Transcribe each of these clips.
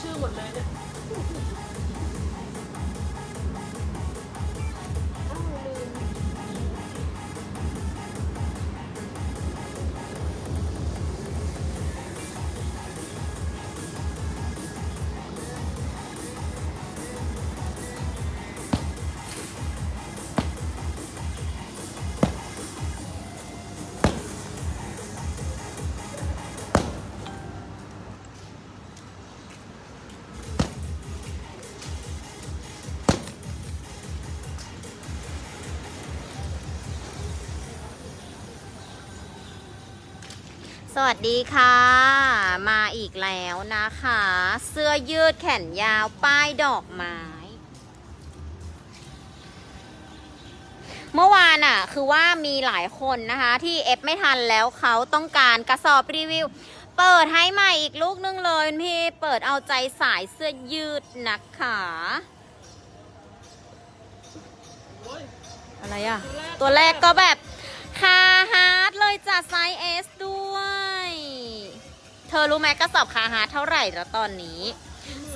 ชื่อหมดเลยเนี่ย สวัสดีค่ะ มาอีกแล้วนะคะ เสื้อยืดแขนยาวป้ายดอกไม้ เมื่อวานอะคือว่ามีหลายคนนะคะ ที่เอฟไม่ทันแล้วเขาต้องการกระสอบรีวิว เปิดให้ใหม่อีกลูกนึงเลยพี่เปิดเอาใจสายเสื้อยืดนะคะอะไรอะตัวแรกก็แบบ คาฮาร์ดเลยจ้ะไซส์เอสด้วย เธอรู้ไหมกระสอบคาฮาร์ดเท่าไหร่แล้วตอนนี้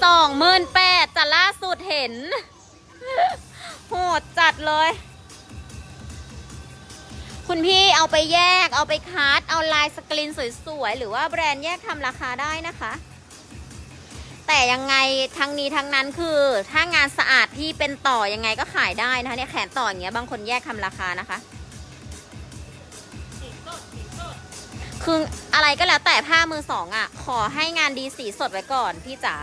สองหมื่นแปดจะล่าสุดเห็น โหดจัดเลย คุณพี่เอาไปแยกเอาไปคัดเอาลายสกรีนสวยๆ หรือว่าแบรนด์แยกทำราคาได้นะคะแต่ยังไงทั้งนี้ทั้งนั้นคือถ้างานสะอาดพี่เป็นต่อยังไงก็ขายได้นะคะเนี่ยแขนต่ออย่างเงี้ยบางคนแยกทำราคานะคะ คืออะไรก็แล้วแต่ผ้ามือสองอะ ขอให้งานดีสีสดไว้ก่อนพี่จ๋า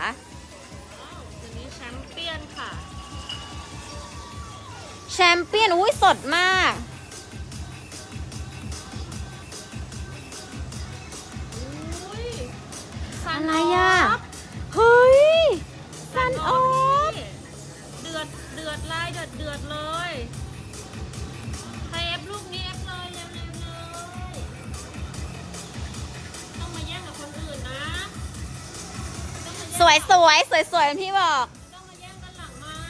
อ้าวตัวนี้แชมเปี้ยนค่ะ แชมเปี้ยนอุ้ยสดมากอุ้ยอะไรอะ เฮ้ยซันออฟเดือดเดือดลายเดือดเดือดเลย สวยสวยสวยสวยๆพี่บอก ต้องมาแย่งกันหลังไม้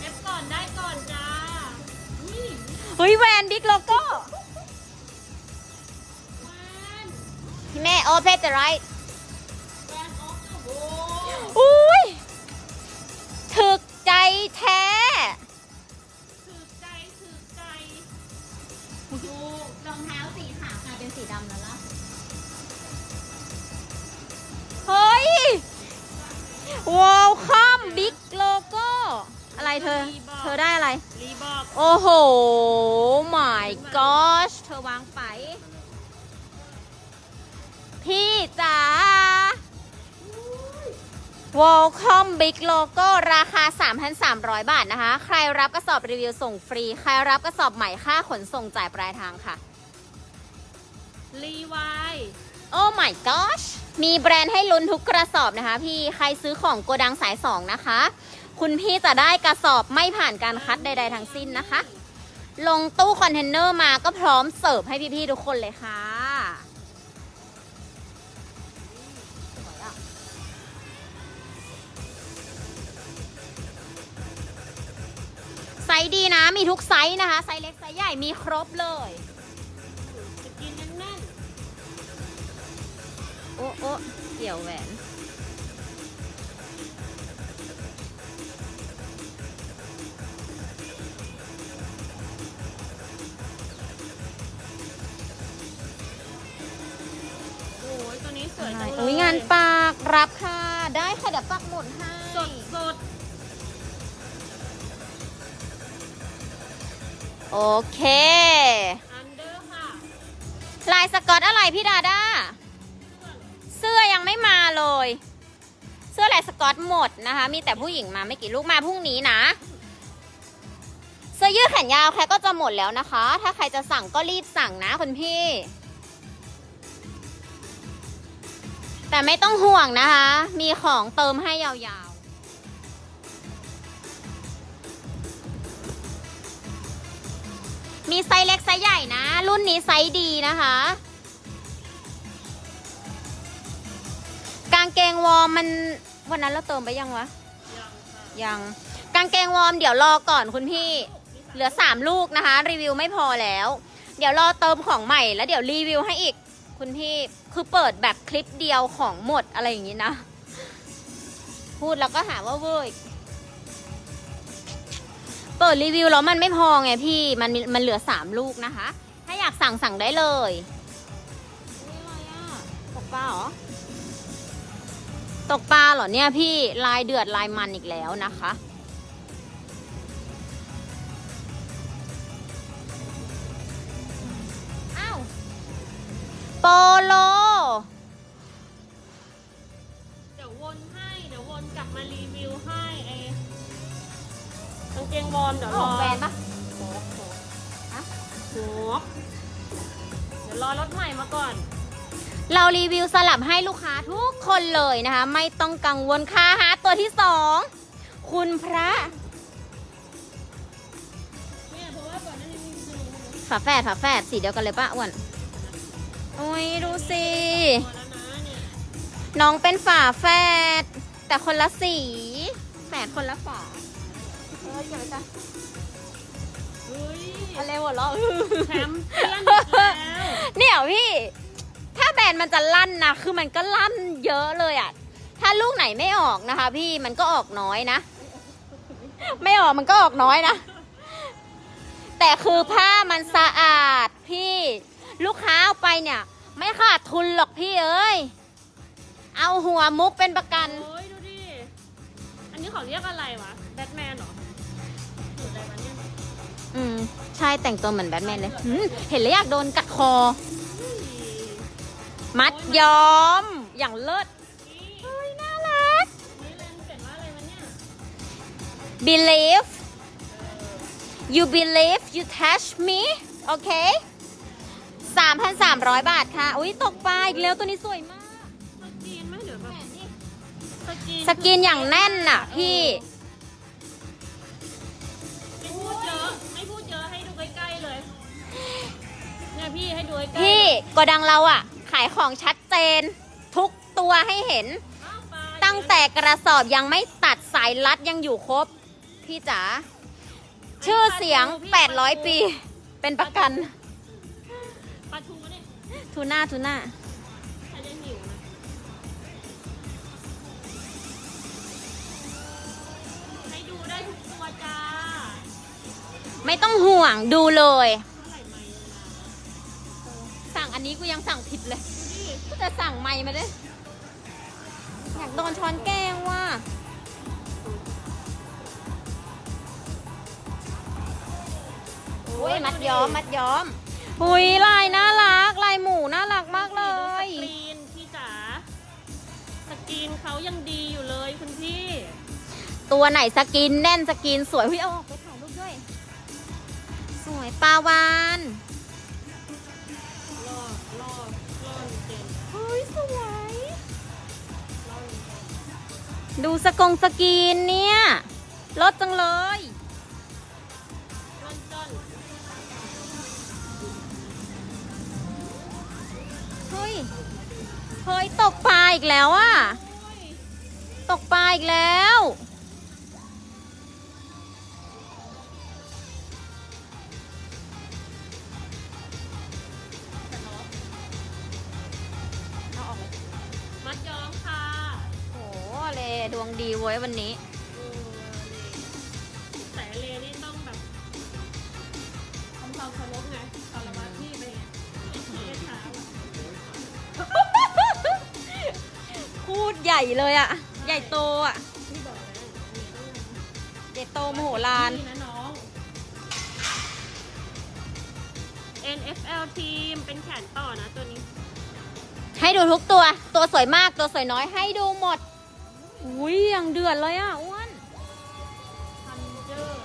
เอฟก่อนได้ก่อนจ้าอุ้ยเฮ้ยแวนบิ๊กโลโก้ แวนพี่แม่โอเพจไรแวนออฟเดอะโว อุ้ยถึกใจแท้ วอลคัมบิ๊กโลโก้อะไรเธอ เธอได้อะไร รีบอกโอ้โห my gosh เธอวางไป พี่จ๋า Welcome Big Logo ราคา 3,300 บาทนะคะ ใครรับกระสอบรีวิวส่งฟรี ใครรับกระสอบใหม่ค่าขนส่งจ่ายปลายทางค่ะ รีวาย โอ้ my gosh มีแบรนด์ให้ลุ้นทุกกระสอบนะคะ พี่ใครซื้อของโกดังสาย 2 นะคะ คุณพี่จะได้กระสอบไม่ผ่านการคัดใด ๆ ทั้งสิ้นนะคะ ลงตู้คอนเทนเนอร์มาก็พร้อมเสิร์ฟให้พี่ ๆ ทุกคนเลยค่ะไซส์ดีนะมีทุกไซส์นะคะ ไซส์เล็กไซส์ใหญ่มีครบเลย เกี่ยวแหวนๆโอ้ยตัวนี้สวยจังเลยอุ้ยงานปากรับค่ะ ได้ค่ะเดี๋ยวปักหมุดให้สดสดโอเค อันเดอร์ค่ะ ลายสกอตอะไรพี่ดาด้ เลย เสื้อลายสกอตหมดนะคะ มีแต่ผู้หญิงมาไม่กี่ลูกมาพรุ่งนี้นะเสื้อยืดแขนยาวแค่ก็จะหมดแล้วนะคะ ถ้าใครจะสั่งก็รีบสั่งนะคุณพี่ แต่ไม่ต้องห่วงนะคะ มีของเติมให้ยาวๆ มีไซส์เล็กไซส์ใหญ่นะ รุ่นนี้ไซส์ดีนะคะางเกงวอร์มมันวันนั้นเราเติมไปยังวะยังค่ะยังกางเกงวอร์มเดี๋ยวรอก่อนคุณพี่ เหลือ3ลูกนะคะ รีวิวไม่พอแล้ว เดี๋ยวรอเติมของใหม่แล้วเดี๋ยวรีวิวให้อีก คุณพี่คือเปิดแบบคลิปเดียวของหมดอะไรอย่างนี้นะ พูดแล้วก็หาว่าเวอร์อีกเปิดรีวิวแล้วมันไม่พอไงพี่มันมีมันเหลือสามลูกนะคะ ถ้าอยากสั่งสั่งได้เลยนี่อะไรอะตกปลาเหรอ ตกปลาเหรอเนี่ยพี่ลายเดือดลายมันอีกแล้วนะคะ อ้าว โปโล เดี๋ยววนให้ เดี๋ยววนกลับมารีวิวให้ไอ้กางเกงวอร์มเดี๋ยวรขอองแบรนด์ปะโหกโหกฮะ โหกเดี๋ยวรอรถใหม่มาก่อน เรารีวิวสลับให้ลูกค้าทุกคนเลยนะคะ ไม่ต้องกังวลค่ะหาตัวที่สองคุณพระเนี่ยเพราะว่าก่อนหน้านี้มีคือฝาแฝดฝาแฝดสีเดียวกันเลยปะอ้วนโอ้ยดูสิพอแล้วนะเนี่ยน้องเป็นฝาแฝดแต่คนละสีแฝดคนละฝาเฮ้ยเดี๋ยวจะเฮ้ยอะไรวะล้อแชมป์เปี้ยนอีกแล้วเนี่ยพี่ ถ้าแบรนด์มันจะลั่นนะ คือมันก็ลั่นเยอะเลยอะถ้าลูกไหนไม่ออกนะคะ พี่มันก็ออกน้อยนะ ไม่ออกมันก็ออกน้อยนะ แต่คือผ้ามันสะอาดพี่ลูกค้าเอาไปเนี่ย ไม่ขาดทุนหรอกพี่เอ้ย เอาหัวมุกเป็นประกัน โอ้ยดูดิ อันนี้เขาเรียกอะไรวะ แบทแมนเหรอหรืออะไรวะเนี่ย อืม ใช่แต่งตัวเหมือนแบทแมนเลยหืมเห็นแล้วอยากโดนกัดคอเฮ้ย มัดย้อมอย่างเลิศนี่เฮ้ยน่ารักนี่เรนเขียนว่าอะไรวะเนี่ย believe you believe you touch me โอเค3,300 บาทค่ะ อุ้ยตกปลาอีกแล้วตัวนี้สวยมาก สกรีนไหมเดี๋ยวแบบสกรีนสกินอย่างแน่นน่ะพี่ไม่พูดเยอะไม่พูดเยอะให้ดูใกล้ๆเลยเนี่ยพี่ให้ดูใกล้ๆพี่โกดังเราอะ ขายของชัดเจน ทุกตัวให้เห็นอ้าวปลาตั้งแต่กระสอบยังไม่ตัดสายรัดยังอยู่ครบ พี่จ๋าชื่อเสียง 800 ปี เป็นประกันปลาทูเนี่ยทูน่าทูน่าใครจะหิวนะให้ดูได้ทุกตัวจ้า ไม่ต้องห่วงดูเลย นนี้กูยังสั่งผิดเลยดูดิก็จะสั่งใหม่มาด้วยอยากโดนช้อนแกงว่ะอุ้ยมัดย้อมมัดย้อมหุยลายน่ารักลายหมูน่ารักมากเลยดูสกรีนพี่จ๋าสกรีนเขายังดีอยู่เลยคุณพี่ ตัวไหนสกินแน่นสกินสวยเฮ้ยเอาออกไปถ่ายรูปด้วย สวยปลาวาน ดูสกงสกีนเนี่ยลดจังเลยเฮ้ยเฮ้ยตกปลาอีกแล้วอะตกปลาอีกแล้ว ดวงดีเว้ยวันนี้เออนี่แต่เลนี่ต้องแบบทำความเคารพไงคารวะพี่ไปไงเมื่อเช้าอะพูดใหญ่เลยอะใหญ่โตอะพี่บอกแล้วเนี่ยต้องใหญ่โตมโหฬาร นี่นะน้อง NFL ทีมเป็นแขนต่อนะตัวนี้ ให้ดูทุกตัว ตัวสวยมาก ตัวสวยน้อยให้ดูหมด อุ้ยยังเดือดเลยอะอ้วนทันเจอร์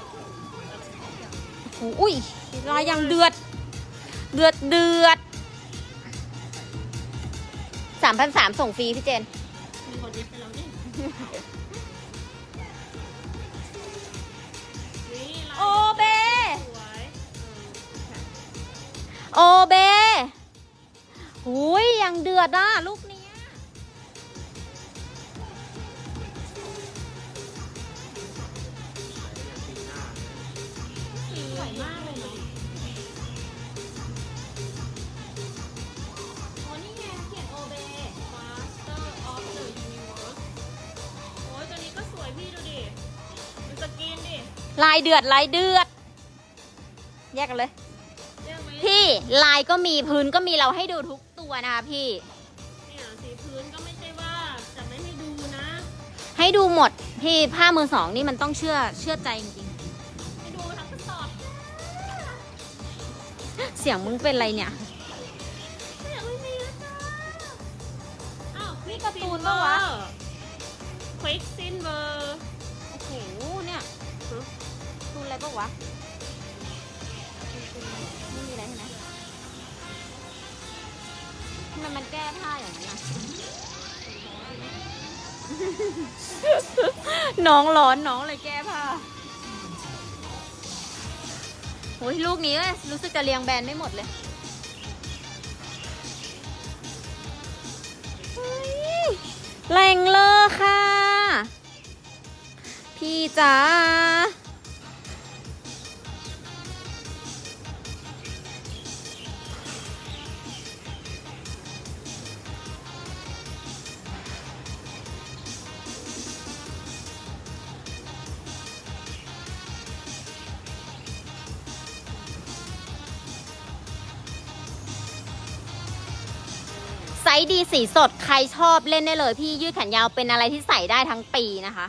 โอ้โหอุ้ยลายยังเดือด เดือดเดือดสามพันสามส่งฟรีพี่เจนมีคนเย็บไปแล้วนี่นี่ลายโอเบสวยเออโอเบ อุ้ยยังเดือดอะลูกเนี้ ลายเดือดลายเดือด แยกกันเลยเรียกไหมพี่ลายก็มีพื้นก็มีเราให้ดูทุกตัวนะคะพี่ เนี่ยสีพื้นก็ไม่ใช่ว่าจะไม่ให้ดูนะ ให้ดูหมดพี่ผ้ามือสองนี่มันต้องเชื่อเชื่อใจจริงให้ดูทั้งกระสอบ ๆ เสียงมึงเป็นไรเนี่ยเนี่ย ไม่มีอะไรใช่ไหมทำไมมันแก้ผ้าอย่างนั้นอะน้องร้อนน้องเลยแก้ผ้าโอ้ยลูกนี้เว้ยรู้สึกจะเรียงแบรนด์ไม่หมดเลยเฮ้ยแรงเลอค่ะ พี่จ๋า ส์ดีสีสดใครชอบเล่นได้เลย พี่ยืดแขนยาวเป็นอะไรที่ใส่ได้ทั้งปีนะคะ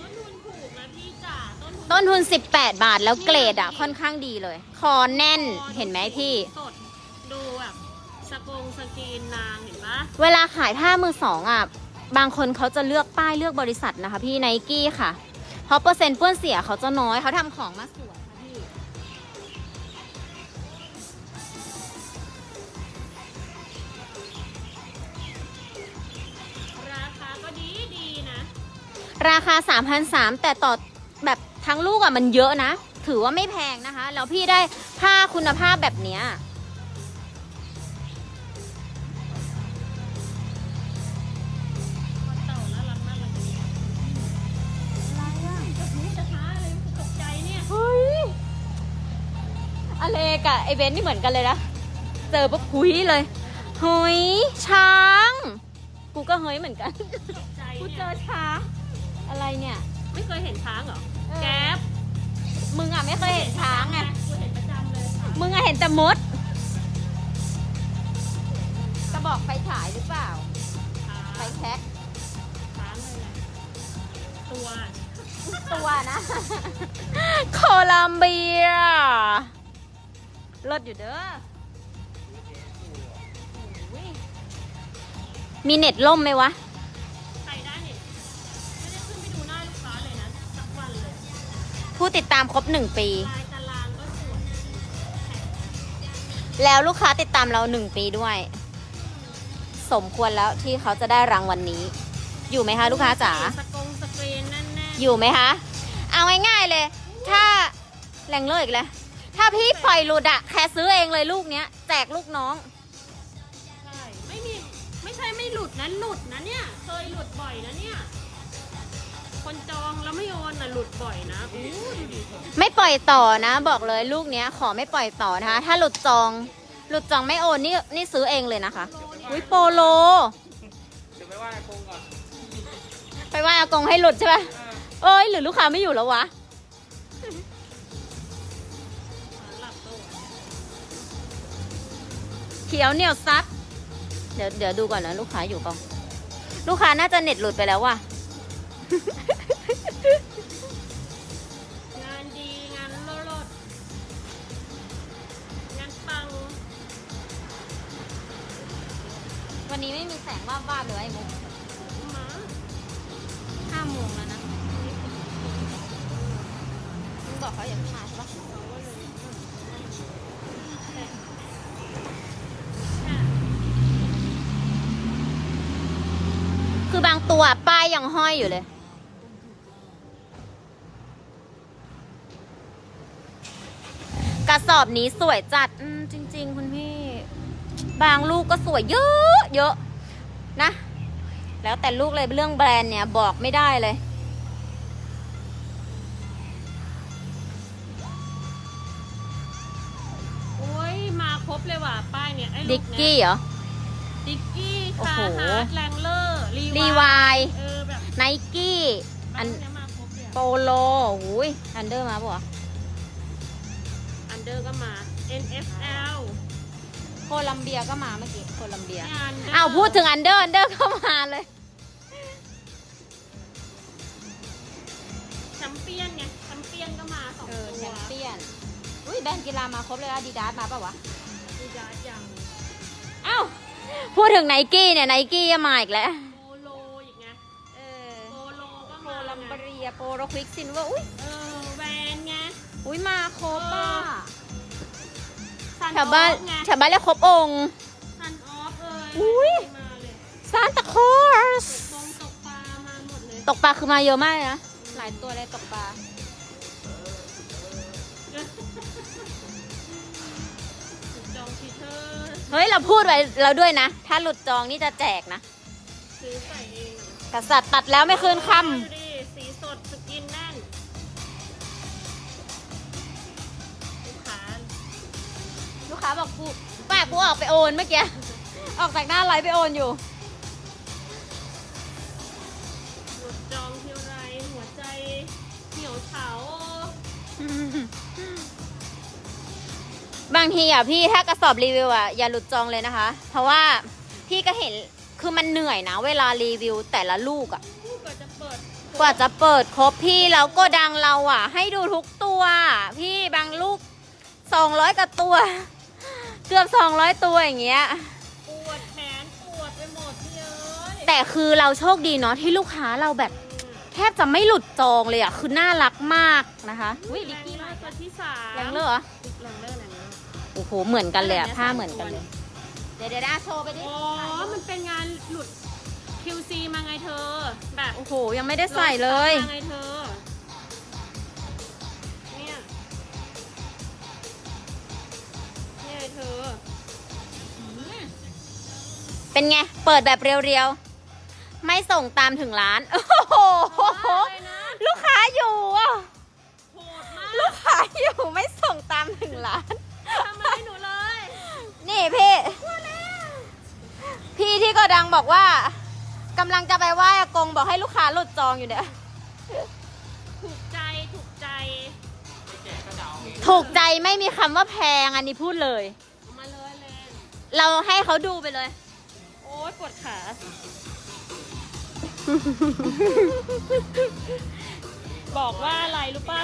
ต้นทุนถูกนะพี่จ๋าต้นทุนต้นทุน 18 บาทแล้วเกรดอะค่อนข้างดีเลย คอแน่นเห็นไหมพี่ สดดูแบบสกงสกรีนนางเห็นปะเวลาขายผ้ามือสองอะบางคนเขาจะเลือกป้ายเลือกบริษัทนะคะ พี่ไนกี้ค่ะ เพราะเปอร์เซ็นต์เปื้อนเสียเขาจะน้อยเขาทำของมาสวย ราคา 3,300 แต่ต่อแบบทั้งลูกอะมันเยอะนะ ถือว่าไม่แพงนะคะ แล้วพี่ได้ผ้าคุณภาพแบบเนี้ยเต่าน่ารักมากเลยอะไรอะจะพูดจะท้าอะไรตกใจเนี่ยเฮ้ยอเลกับไอเบนนี่เหมือนกันเลยนะ เจอปุ๊บหุยเลยเฮ้ยช้าง กูก็เฮ้ยเหมือนกันตกใจกูเจเนี่ยอช้าง อะไรเนี่ย ไม่เคยเห็นช้างเหรอเออแก๊ปมึงอะไม่เคยเห็นช้างไงกูเห็นประจำเลยค่ะมึงอะเห็นแต่มดกระบอกไฟฉายหรือเปล่าไฟแช็กช้างเลยแหละตัวตัวนะ โคลัมเบียเลิศอยู่เด้อโอ้ยมีเน็ตล่มไหมวะ ผู้ติดตามครบหนึ่งปีลายตารางก็สวยแล้วลูกค้าติดตามเราหนึ่งปีด้วย สมควรแล้วที่เขาจะได้รางวัลนนี้ อยู่ไหมคะ ลูกค้าจ๋าสกงสกรีนแน่นๆอยู่ไหมคะ เอาง่ายๆเลย ถ้าแรงเลยอีกแล้วถ้าพี่ปล่อยหลุดอะแค่ซื้อเองเลยลูกเนี้ยแจกลูกน้อง ใช่ไม่มี ไม่ใช่ไม่หลุดนะหลุดนะเนี่ย เคยหลุดบ่อยนะเนี่ย คนจองแล้วไม่โอนนะหลุดบ่อยนะอู้ดูดิไม่ปล่อยต่อนะ บอกเลยลูกเนี้ยขอไม่ปล่อยต่อนะคะ ถ้าหลุดจอง หลุดจองไม่โอนนี่นี่ซื้อเองเลยนะคะอุ้ยโปโลเดี๋ยวไปไหว้อากงก่อนไปว่าอากงให้หลุดใช่ปะเอ้ยหรือลูกค้าไม่อยู่แล้ววะหลับตัวเขียวเหนียวซับเดี๋ยวเดี๋ยวดูก่อนนะลูกค้าอยู่เปล่าลูกค้าน่าจะเน็ตหลุดไปแล้วว่ะ งานดีงานโลดงานปัง วันนี้ไม่มีแสงว่าบวาบๆเลยไอ้มุกหมาห้าโมงแล้วนะ มึงบอกเขาอย่าเพิ่งมาใช่ปะคือบางตัวป้ายยังห้อยอยู่เลย กระสอบนี้สวยจัดอืมจริง ๆ คุณพี่ บางลูกก็สวยเยอะเยอะนะ แล้วแต่ลูกเลยเรื่องแบรนด์เนี่ยบอกไม่ได้เลย โอ้ยมาครบเลยว่ะป้ายเนี่ยไอ้ดิลูกกเนี้กี้ยเหรอ ดิกกี้โอ้คาโห ฮาร์ดแรงเลอร์รีรีวาย เออแบบไนกี้ อัอันน เนี้ยมาครบเลยอะโปโลหูยอันเดอร์มาปะวะ อันเดอร์ก็มา NFL โคลัมเบียก็มาเมื่อกี้โคลัมเบียไม่อันเดอร์อ้าวพูดถึงอันเดอร์อันเดอร์ก็มาเลย แชมเปี้ยนไงแชมเปี้ยนก็มาสองเอตัอวแชมเปี้ยน อุ้ยแบรนด์กีฬามาครบเลยอะดีดาสมาปะวะ ดีดาสยังอ้าวพูดถึงไนกี้เนี่ยไนกี้มาอีกแล้ว โปโลอีกไงเออโปโลก็โคมาลัมไงเบียโปโรควิกซินว่าอุ้ยเออแวนไงอุ้ยมาครบอะซัน แถวบ้านออฟไงแถวบ้านเรียกครบองค์ซันออฟเอ้ยอุ๊ยมาเลยซานตาคอสตกปงตกปลามาหมดเลย ตกปลาคือมาเยอะมากเลยนะ หลายตัวเลยตกปลา จองชีเทอร์เฮ้ย เราพูดไว้แล้วด้วยนะ ถ้าหลุดจองนี่จะแจกนะ ซื้อใส่เองอะกษัตริย์ตัดแล้วไม่คืนคดูดิ ค้าบอกกูป้ากูออกไปโอนเมื่อกี้ออกจากหน้าไลฟ์ไปโอนอยู่ หมดจองเที่ยวไรหัวใจเหี่ยวเฉาบางทีอะพี่ถ้ากระสอบรีวิวอะอย่าหลุดจองเลยนะคะ เพราะว่าพี่ก็เห็นคือมันเหนื่อยนะ เวลารีวิวแต่ละลูกอะลูกก็จะเปิดกว่าจะเปิดครบพี่แล้วก็ดังเราอะ ให้ดูทุกตัว พี่บางลูก200กว่าตัว เกือบ 200 ตัวอย่างเงี้ย ปวดแขนปวดไปหมดพี่เอ้ยแต่คือเราโชคดีเนาะที่ลูกค้าเราแบบแทบจะไม่หลุดจองเลยอะ คือน่ารักมากนะคะอุ้ยแรลิกงกี้เลมาอร์ตัวที่สามแรงเลอร์เหรอแรงเลอร์แรงเลอร์โอ้โห เหมือนกันเลยอะอันเนี้ยผ้าเหมือนกันสามตัวเลย เดี๋ยวเดี๋ยวนะโชว์ไปดิอ๋อมันเป็นงานหลุด QC มาไงเธอ แบบโอ้โห ยังไม่ได้ใส่เลย มาไงเธอ เป็นไง เปิดแบบเรียวๆ ไม่ส่งตามถึงร้าน โอ้โห อะไรนะลูกค้าอยู่อะ โหดมากลูกค้าอยู่ไม่ส่งตามถึงร้าน ทำอะไรหนูเลย นี่พี่พี่ที่ก็ดังบอกว่ากำลังจะไปไหว้อากงบอกให้ลูกค้าหลุดจองอยู่เนี่ย ถูกใจ ถูกใจ ถูกใจไม่มีคำว่าแพงอันนี้พูดเลย เอามาเลยเลนเราให้เขาดูไปเลย โอ๊ยปวดขา บอกว่าอะไรรู้ป่ะ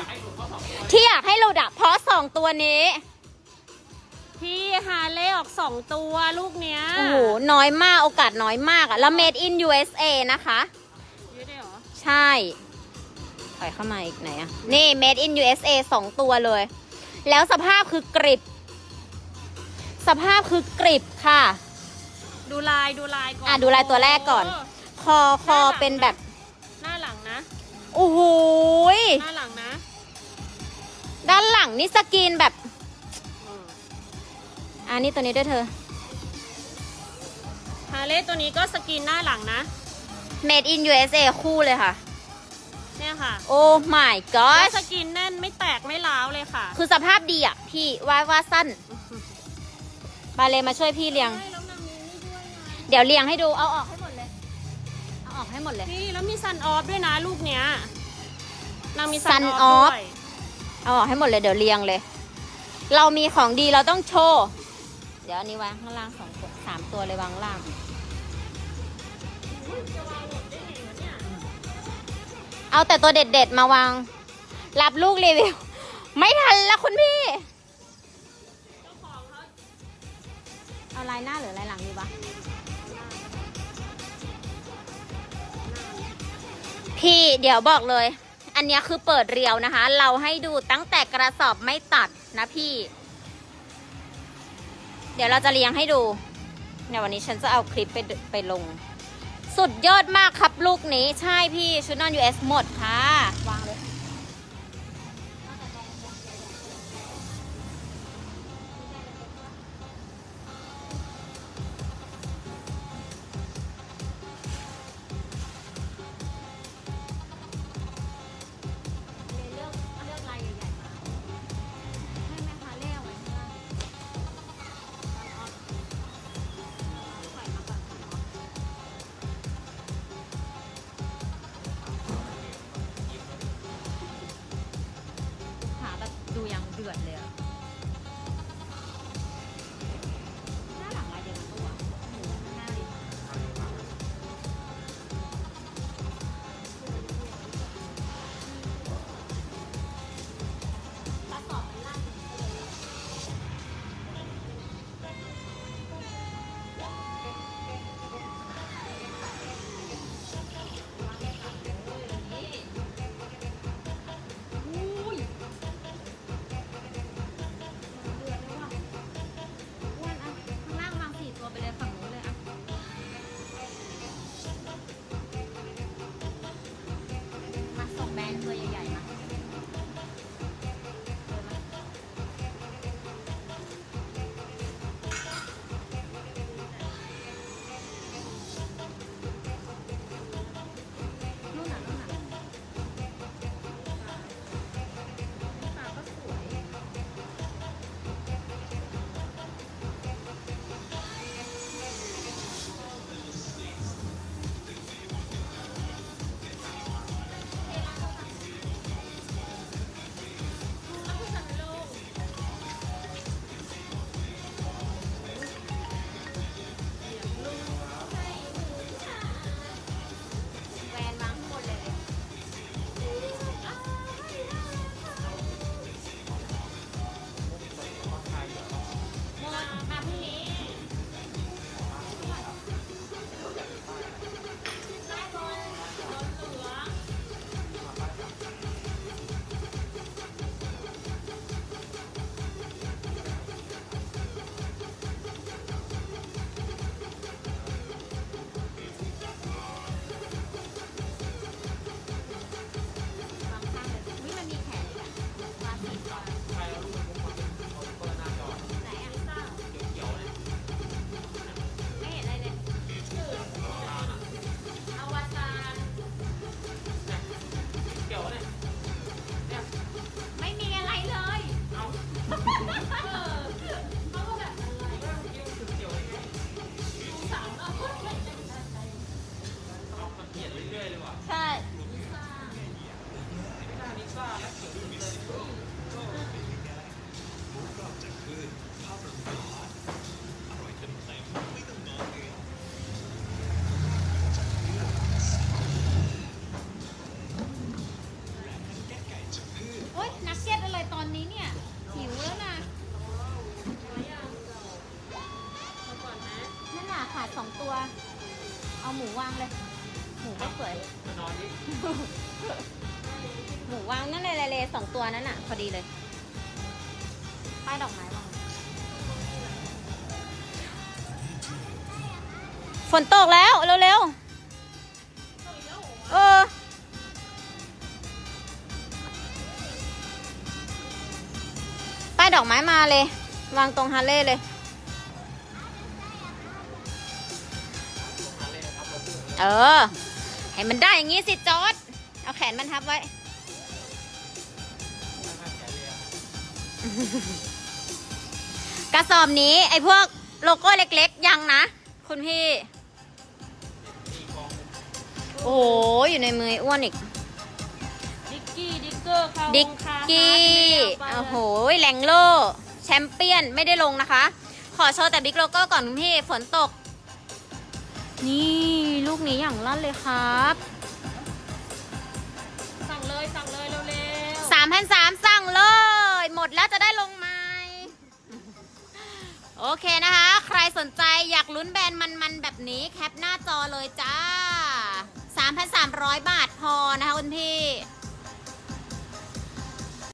ที่อยากให้หลุดอะเพราะสองตัวนี้ พี่ฮาเล่ออกสองตัวลูกเนี้ยโอ้โห น้อยมาก โอกาสน้อยมากอะแล้ว made in USA นะคะ เยอะได้เหรอ ใช่ถอยเข้ามาอีกไหนอะนี่ made in USA สองตัวเลย แล้วสภาพคือกริบ สภาพคือกริบค่ะ ดูลายดูลายก่อนอะดูลายตัวแรกก่อน โคอคอเป็นแบบหน้าหลังนะ โอ้โหยหน้าหลังนะด้านหลังนี่สกรีนแบบอืมอ่านี่ตัวนี้ด้วยเธอ ฮาเล่ตัวนี้ก็สกินหน้าหลังนะ made in USA คู่เลยค่ะ เนี่ยค่ะโอ้ my แล้ว gosh สกินแน่นไม่แตกไม่ร้าวเลยค่ะคือสภาพดีอะ พี่ว่าว่าสั้นมาเลยมาช่วยพี่เรียง ใช่ เดี๋ยวเรียงให้ดู เอาออกให้หมดเลย เอาออกให้หมดเลย นี่แล้วมีซันออฟด้วยนะลูกเนี้ยนางมีซั Sun นออฟ off ด้วยเอาออกให้หมดเลยเดี๋ยวเรียงเลย เรามีของดีเราต้องโชว์ เดี๋ยวอันนี้วางข้างล่างสองตัวสามตัวเลยวางข้างล่าง เอาแต่ตัวเด็ดๆมาวาง รับลูกรีวิว ไม่ทันละคุณพี่เจ้าของเขาเอาลายหน้าหรือลายหลังดีวะ พี่เดี๋ยวบอกเลย อันนี้คือเปิดเรียวนะคะ เราให้ดูตั้งแต่กระสอบไม่ตัดนะพี่ เดี๋ยวเราจะเรียงให้ดูในวันนี้ฉันจะเอาคลิปไปไปลง สุดยอดมากครับลูกนี้ ใช่พี่ชุดนอน US หมดค่ะ วางเลย เอาหมูวางเลย หมูก็สวย มานอนนี่หมูวางนั่นเลยเลยๆสองตัวนั้นอะ พอดีเลย ป้ายดอกไม้วางฝนตกแล้ว เร็วๆ เออ ป้ายดอกไม้มาเลย วางตรงฮาร์เลย์เลย เออ ให้มันได้อย่างงี้สิจอร์ดเอาแขนมันทับไว้ กระสอบนี้ ไอ้พวกโลโก้เล็กๆ ยังนะ คุณพี่ โอ้โหอยู่ในมือไอ้อ้วนอีก ดิกกี้ ดิกเกอร์เขาดิกคากี้คาร์ดไม่ได้โอ้เอาโหไปแรงโลแชมเปี้ยนไม่ได้ลงนะคะ ขอโชว์แต่บิ๊กโลโก้ก่อนคุณพี่ ฝนตก นี่ลู กนี้อย่างลั่นเลยครับ สั่งเลยสั่งเลยเร็วๆสามพันสามสั่งเลย หมดแล้วจะได้ลงไหมโอเคนะคะ ใครสนใจอยากลุ้นแบรนด์มันๆ แบบนี้แคปหน้าจอเลยจ้า 3,300 บาทพอนะคะคุณพี่